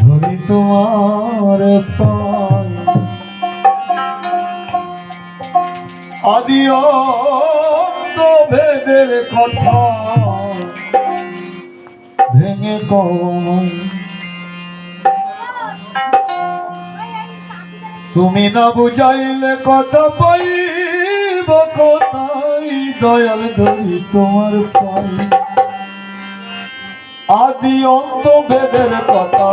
ধরি তোমার পায়। আদি ভেদের কথা। ভেঙে কমাই তুমি না বুঝাইলে কথা পাইব কোথায়? দয়াল ধরি তোমার পাই আদি অন্ত ভেদের কথা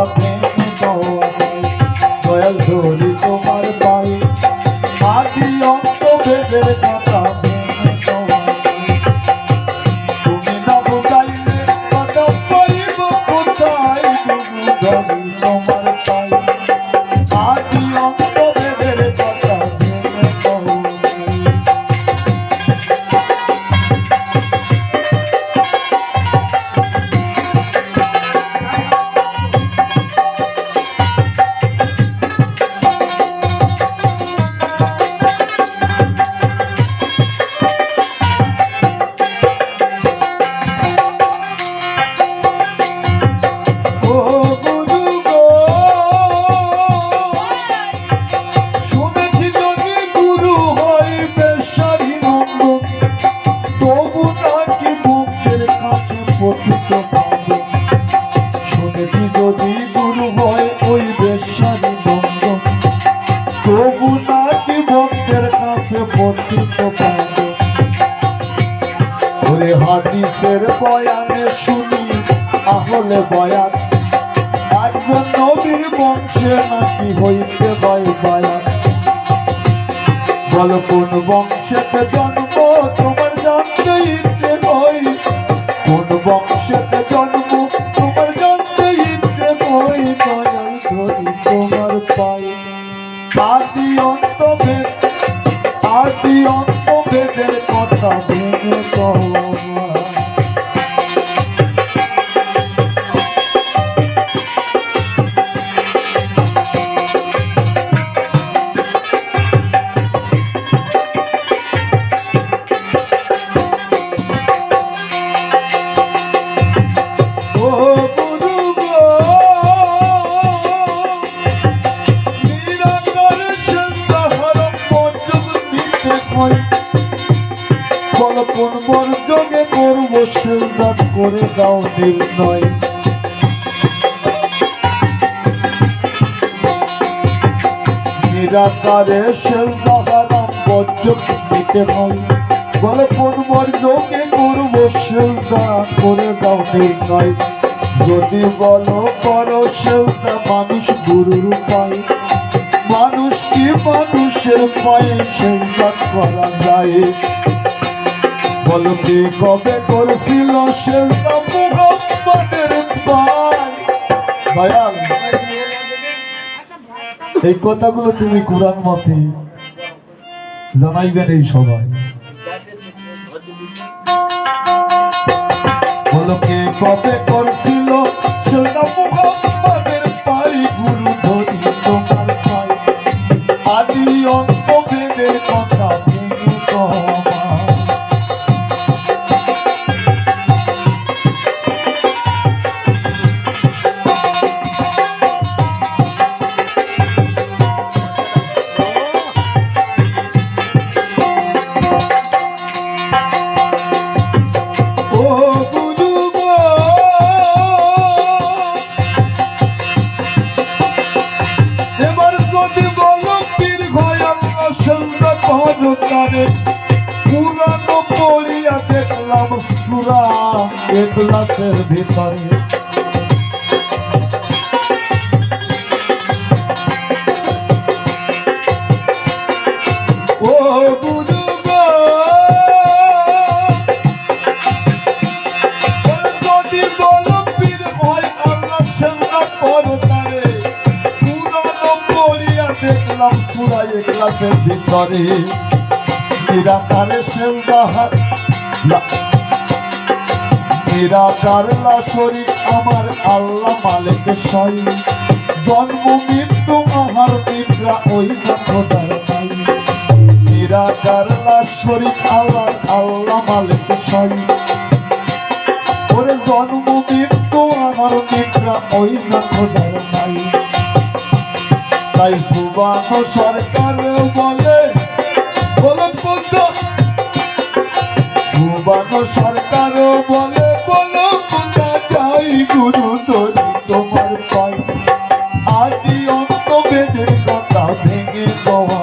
কাছে পতিত পাব ওরে হাদিসের বয়ানে শুনি আহলে বয়ান। একজন নবীর বংশে নাকি হইতে বয় বয়ান। বল কোন বংশেতে জন্ম, তোমার জানতে ইচ্ছে হই কোন বংশেতে জন্ম, তোমার জানতে ইচ্ছে হই দয়াল ধরি তোমার পাই আদি অন্ত ভেদ আদি অন্ত ভেদের কথা ভেঙে কওয়া দাও দাও নির্ণয় যদি বলো করো সেলদা মানুষ গুরুর পায়। মানুষ কি মানুষের পায়ে সেলদা করা যায়। বলো কি কবে করছিল সেলদা এই কথাগুলো তুমি কোরআন মতে জানাইবেন এই সবাই বলো কবে করছিল? সেটা কহতারে পুরানো পড়িয়া দেখলাম সুরা এগলাসের ভিতরে। ও দেখলাম সুরাই ক্লাসের ভিতরে। নিরাকারে সেলদাহার নিরাকার শরীর আমার আল্লাহ মালিক সাই। জন্ম, মৃত্যু, আহার, নিদ্রা, ওই খোদার নাই নিরাকার শরীর আল্লাহ আল্লাহ মালিক সাই। ওরে জন্ম, মৃত্যু আমার নিদ্রা, ওই খোদার নাই তাই সুবান সরকার বলে বলে পুত্র সরকার বলে, বলো কোথা গুরু ধরি তোমার পাই আদি অন্ত বেদের কথা ভেঙে দেওয়া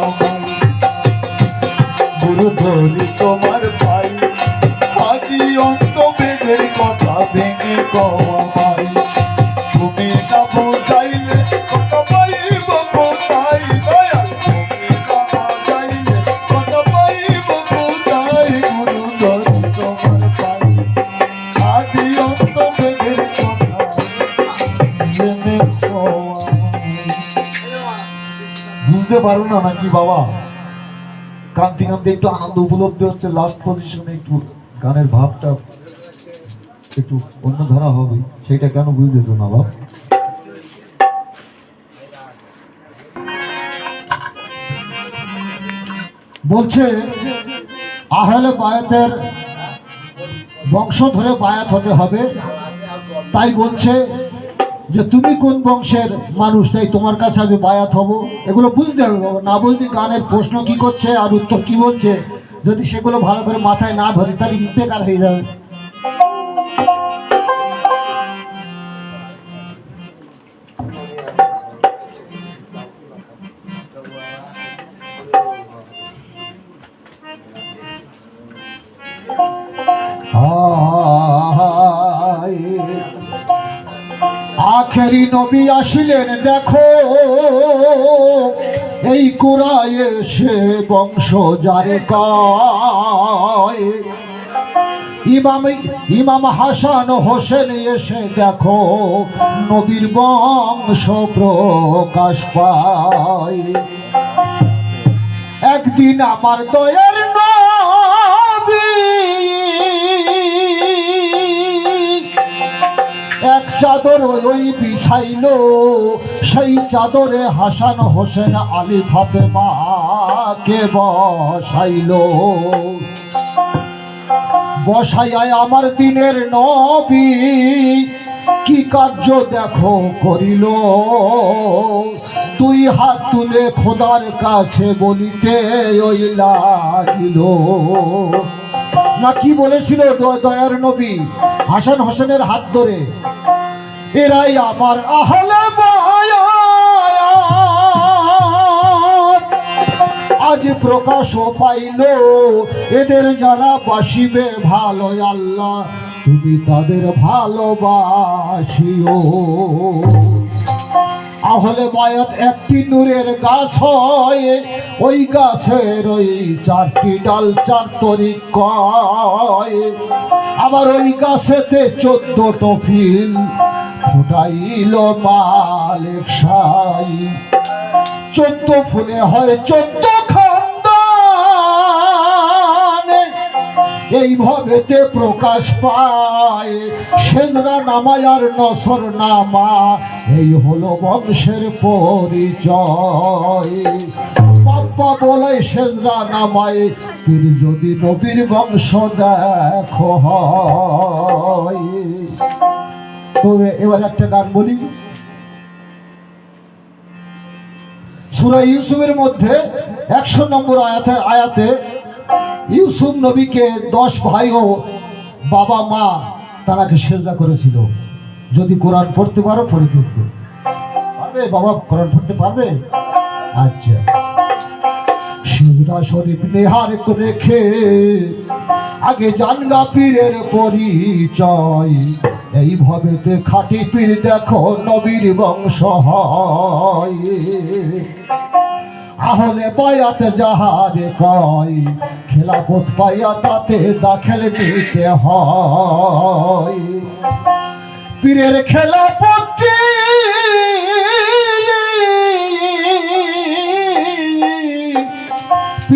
গুরু ধরি তোমার পাই আদি অন্ত বেদের কথা ভেঙে দেওয়া বুঝতে পারো না নাকি বাবা? কান্তি কান্তি একটু আনন্দ উপলব্ধি হচ্ছে লাস্ট পজিশনে একটু গানের ভাবটা একটু অন্য ধারা হবে, সেটা কেন বুঝতেছো না বাপ বলছে, আহলে বায়াতের বংশ ধরে বায়াত হতে হবে। তাই বলছে যে তুমি কোন বংশের মানুষ, তাই তোমার কাছে আমি বায়াত হব? এগুলো বুঝতে হবে না বুঝতে গানের প্রশ্ন কি করছে আর উত্তর কি বলছে? যদি সেগুলো ভালো করে মাথায় না ধরে, তাহলে বেকার হয়ে যাবে। হায় আখেরি নবী আসিলেন, দেখো, এই কুরায় সে বংশ যারে কয় ইমাম ইমাম হাসান হোসেন এসে দেখো, নবীর বংশ প্রকাশ পায়। একদিন আমার দয়ার চাদর ওই বিছাইল, সেই চাদরে হাসান হোসেন আলী ফাতেমাকে বসাইল। বসাইয়ায় আমার দিনের নবী, কি কার্য দেখো করিল? তুই হাত তুলে খোদার কাছে বলিতে ওই লাগিল। না কি বলেছিল দয়ার নবী? হাসান হোসেনের হাত ধরে। এরাই আমার আহলে আজ প্রকাশ পাইল, এদের যারা বাসিবে ভালো আল্লাহ, তুমি তাদের ভালোবাসিও। আহলে বায়াত একটি নূরের গাছ হয়, ওই গাছের ওই চারটি ডাল চার তরি কয় আবার ওই গাছেতে চোদ্দ টফিল ফুটাইল মালিক সাই চোদ্দ ফুলে হয় চোদ্দ এইভাবেতে প্রকাশ পায় সেজরা নামায় আর নসর নামা। এই হলো বংশের পরিচয়। পাপ্পা বলে সেজরা নামায়। তিনি যদি নবীর বংশ দেখো হয়। তবে এবার একটা গান বলি। সুরা ইউসুফের মধ্যে একশো নম্বর আয়াতে আয়াতে ইউসুফ নবীকে দশ ভাই ও বাবা, মা তারাকে সেজদা করেছিল। যদি কোরআন পড়তে পারো, পড়ে দেখবে। পারবে? বাবা, কোরআন পড়তে পারবে? আচ্ছা। সেজদা শরীফ নেহার রেখে আগে জানগা পীরের পরিচয়। এইভাবেতে খাটি পীর দেখো নবীর বংশ হয়। আহলে বায়াত যাহারে কয় খেলাপথ পাইয়া তাতে দাখেল নিতে হয়। পীরের খেলাপতি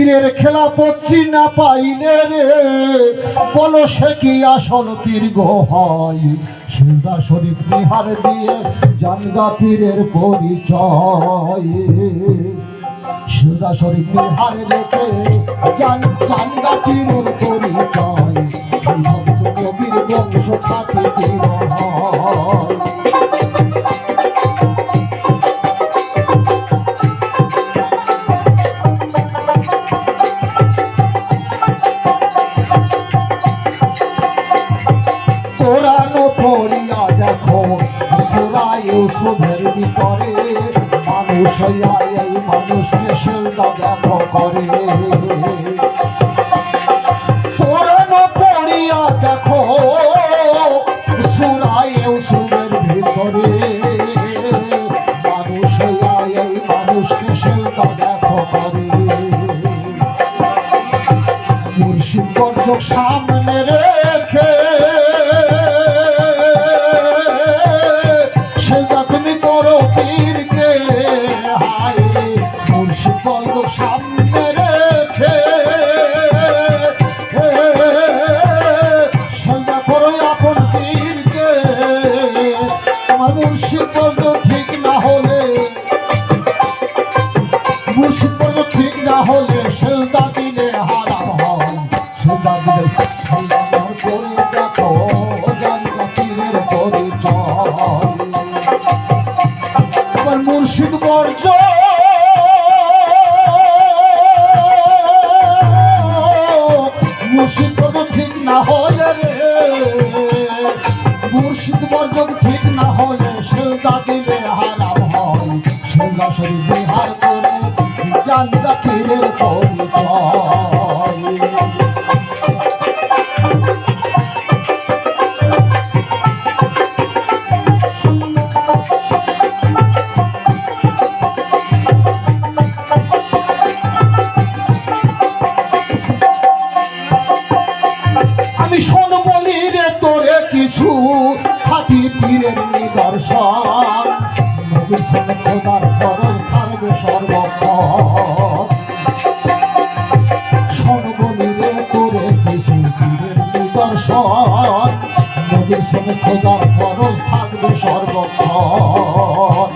পীরের খেলাপত্রী না পাইলে রে? বলো সে কি আসল গো হয়? সিন্দা শরীফ বিহার দিয়ে জানগা পীরের পরিচয়। সিন্দা শরীফ বিহার রেখে জান জানগা পীরের পরিচয়। বংশ থাকে বিরহ এই মানুষকে সেলদা দেখো করে কোরআন পড়িয়া দেখো সুরায় ইউসুফের ভিতরে মানুষ বর্ধক সামনে রেখে সেটা তুমি করো পীরকে আমার মুর্শিদ বর্জ। মুর্শিদ বর্জ ঠিক না হলে মুর্শিদ বর্জ ঠিক না হলে সেলদা দিলে হারাম হয় সেলদা শরীর বিহার করে জানদা পীরের পরিচয় থাকবে সর্বক্ষণ শোন বলি রে তোরে কিছু পীরের নিদর্শন নবীর সঙ্গে খোদার ফরজ থাকবে সর্বক্ষণ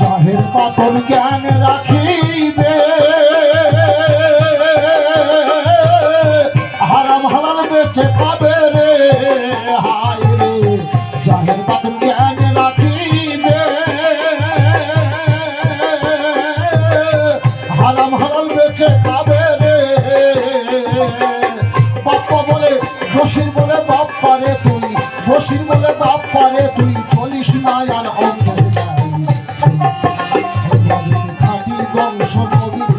জাহের পাতন জ্ঞান রাখিবে হারাম হালাল বেছে খাবে শশীর বলে বাপ পারে তুই চলিস না আর অন্ধ খাটি বংশ কবির